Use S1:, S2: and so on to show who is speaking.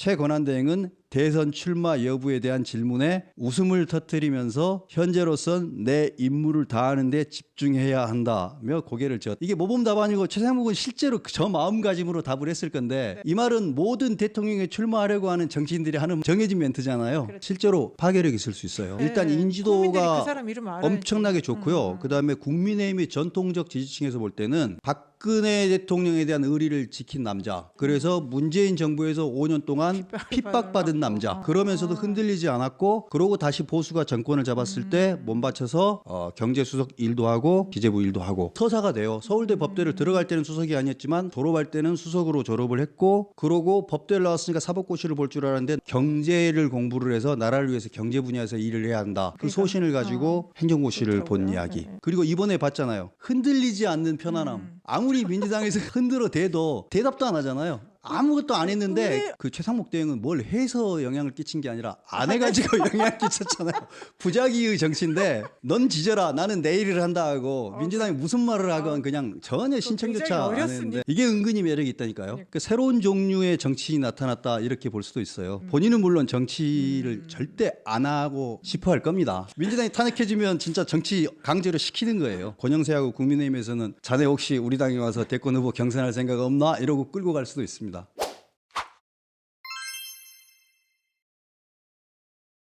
S1: 최 권한대행은 대선 출마 여부에 대한 질문에 웃음을 터뜨리면서 현재로선 내 임무를 다하는데 집중해야 한다며 고개를 젓. 이게 모범 답안이고 최상목은 실제로 저 마음가짐으로 답을 했을 건데 이 말은 모든 대통령에 출마하려고 하는 정치인들이 하는 정해진 멘트잖아요. 실제로 파괴력 있을 수 있어요. 일단
S2: 네, 국민들이
S1: 인지도가
S2: 그.
S1: 엄청나게 좋고요. 그다음에 국민의힘의 전통적 지지층에서 볼 때는 박 근혜 대통령에 대한 의리를 지킨 남자. 그래서 문재인 정부에서 5년 동안 핍박받은 남자. 그러면서도 흔들리지 않았고 그러고 다시 보수가 정권을 잡았을 때 몸바쳐서 어, 경제수석 일도 하고 기재부 일도 하고 서사가 돼요. 서울대 법대를 들어갈 때는 수석이 아니었지만 졸업할 때는 수석으로 졸업을 했고 그러고 법대를 나왔으니까 사법고시를 볼 줄 알았는데 경제를 공부를 해서 나라를 위해서 경제 분야에서 일을 해야 한다. 그 소신을 가지고 행정고시를 본. 이야기.
S2: 네.
S1: 그리고 이번에 봤잖아요. 흔들리지 않는 편안함. 아무리 민주당에서 흔들어 대도 대답도 안 하잖아요. 아무것도 안 했는데
S2: 왜-
S1: 그 최상목 대행은 뭘 해서 영향을 끼친 게 아니라 안 해가지고 영향을 끼쳤잖아요. 부작위의 정치인데 넌 지져라 나는 내 일을 한다 하고 민주당이 무슨 말을 하건 그냥 전혀 신청조차 안. 했는데 이게 은근히 매력이 있다니까요. 그 새로운 종류의 정치인이 나타났다 이렇게 볼 수도 있어요. 본인은 물론 정치를 절대 안 하고 싶어 할 겁니다. 민주당이 탄핵해지면 진짜 정치 강제로 시키는 거예요. 권영세하고 국민의힘에서는 자네 혹시 우리 당에 와서 대권 후보 경선할 생각 없나 이러고 끌고 갈 수도 있습니다.